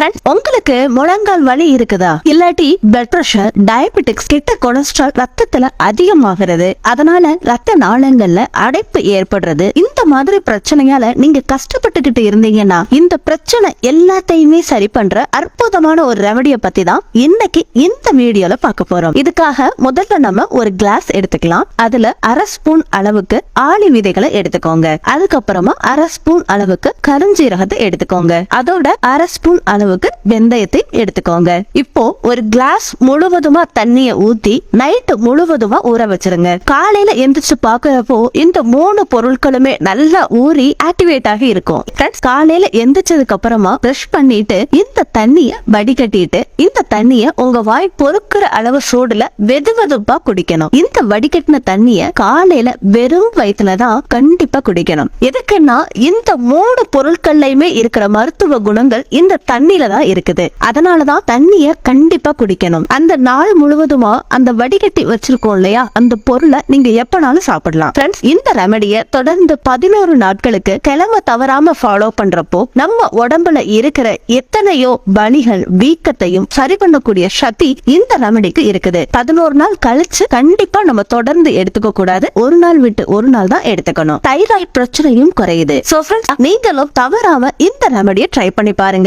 Friends உங்களுக்கு முழங்கால் வலி இருக்குதா? இல்லாட்டி பிளட் பிரஷர் டயபெட்டிக்ஸ் கிட்ட கொலஸ்ட்ரால் ரத்தத்துல அதிகமாகிறது. அதனால ரத்த நாளங்கள்ல அடைப்பு ஏற்படுறது. இந்த மாதிரி பிரச்சனையால நீங்க கஷ்டப்பட்டுக்கிட்டு இருந்தீங்கன்னா இந்த பிரச்சனை எல்லாத்தையுமே சரி பண்ற அற்புதமான ஒரு ரெமடிய பத்தி தான் இன்னைக்கு இந்த வீடியோல பார்க்க போறோம். இதுக்காக முதல்ல நம்ம ஒரு கிளாஸ் எடுத்துக்கலாம். அதுல அரை ஸ்பூன் அளவுக்கு ஆளி விதைகளை எடுத்துக்கோங்க. அதுக்கப்புறமா அரை ஸ்பூன் அளவுக்கு கருஞ்சீரகத்தை எடுத்துக்கோங்க. அதோட அரை ஸ்பூன் அளவுக்கு வெந்தயத்தை எடுத்துக்கோங்க. இப்போ ஒரு கிளாஸ் முழுவதுமா தண்ணிய ஊத்தி நைட்டு முழுவதுமா ஊற வச்சிருங்க. காலையில எந்திரிச்சு பாக்குறப்போ இந்த மூணு பொருட்களுமே நல்லா ஊறி ஆக்டிவேட் ஆகி இருக்கும். ஃப்ரெண்ட்ஸ் காலையில எந்திரிச்சதுக்கு அப்புறமா பிரஷ் பண்ணிட்டு இந்த தண்ணிய வடிகட்டிட்டு இந்த தண்ணிய உங்க வாய் பொறுக்கிற அளவு சூடுல வெது வெதுப்பா குடிக்கணும். இந்த வடிகட்டின தண்ணிய காலையில வெறும் வயிற்றுலதான் கண்டிப்பா குடிக்கணும். எதுக்குன்னா இந்த மூணு பொருட்கள்லயுமே இருக்கிற மருத்துவ குணங்கள் இந்த தண்ணியில தான் இருக்குது. அதனாலதான் தண்ணிய கண்டிப்பா குடிக்கணும். அந்த நாள் முழுவதுமா அந்த வடிகட்டி வச்சிருக்கோம் இல்லையா? அந்த பொருளை நீங்க எப்பனாலும் சாப்பிடலாம். ஃப்ரெண்ட்ஸ் இந்த ரெமடிய தொடர்ந்து பதினோரு நாட்களுக்கு கிழமை தவறாம ஃபாலோ பண்றப்போ நம்ம உடம்புல இருக்கிற எத்தனையோ பணிகள் வீக்கத்தையும் சரி பண்ணக்கூடிய சக்தி இந்த ரெமடிக்கு இருக்குது. பதினோரு நாள் கழிச்சு கண்டிப்பா நம்ம தொடர்ந்து எடுத்துக்க கூடாது. ஒரு நாள் விட்டு ஒரு நாள் தான் எடுத்துக்கணும். தைராய்டு பிரச்சனையும் குறையுது. ஃப்ரெண்ட்ஸ் நீங்களும் தவறாம இந்த ரெமடியை ட்ரை பண்ணி பாருங்க.